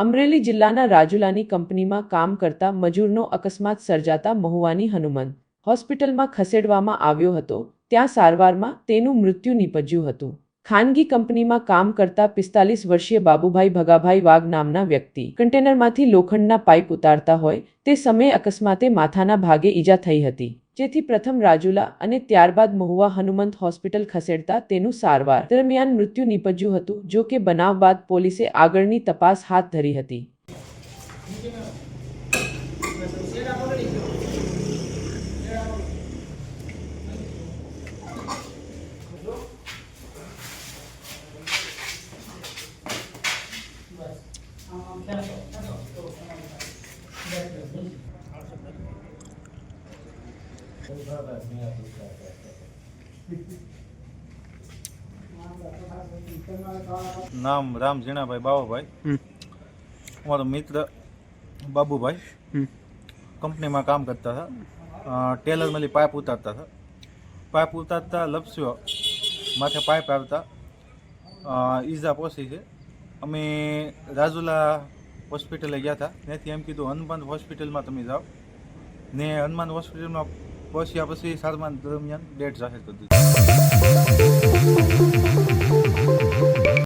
અમરેલી જિલ્લાના રાજુલાની કંપનીમાં કામ કરતા મજૂરનો અકસ્માત સર્જાતા મહુવાની હનુમંત હોસ્પિટલમાં ખસેડવામાં આવ્યો હતો. ત્યાં સારવારમાં તેનું મૃત્યુ નીપજ્યું હતું. ખાનગી કંપનીમાં કામ કરતા પિસ્તાલીસ વર્ષીય બાબુભાઈ ભગાભાઈ વાઘ નામના વ્યક્તિ કન્ટેનરમાંથી લોખંડના પાઇપ ઉતારતા હોય તે સમયે અકસ્માતે માથાના ભાગે ઈજા થઈ હતી. જેથી પ્રથમ રાજુલા અને ત્યારબાદ મહુવા હનુમંત હોસ્પિટલ ખસેડતા તેનું સારવાર. દરમિયાન મૃત્યુ નીપજ્યું હતું, જો કે બનાવ બાદ પોલીસે આગળની તપાસ હાથ ધરી હતી. નામ રામ ઝીણાભાઈ બાવાભાઈ. મારો મિત્ર બાબુભાઈ. કંપનીમાં કામ કરતા હતા. ટેલર ટેલરમાંથી પાઇપ ઉતારતા હતા. પાઇપ ઉતારતા લપસ્યો. માથે પાઇપ આવતા. ઈજા પહોંચી છે. અમે રાજુલા હોસ્પિટલે ગયા હતા. ત્યાંથી એમ કીધું હનુમાન હોસ્પિટલમાં તમે જાઓ. ને હનુમાન હોસ્પિટલમાં પહોંચ્યા પછી સારવાર દરમિયાન ડેટ જાહેર કરી દીધી.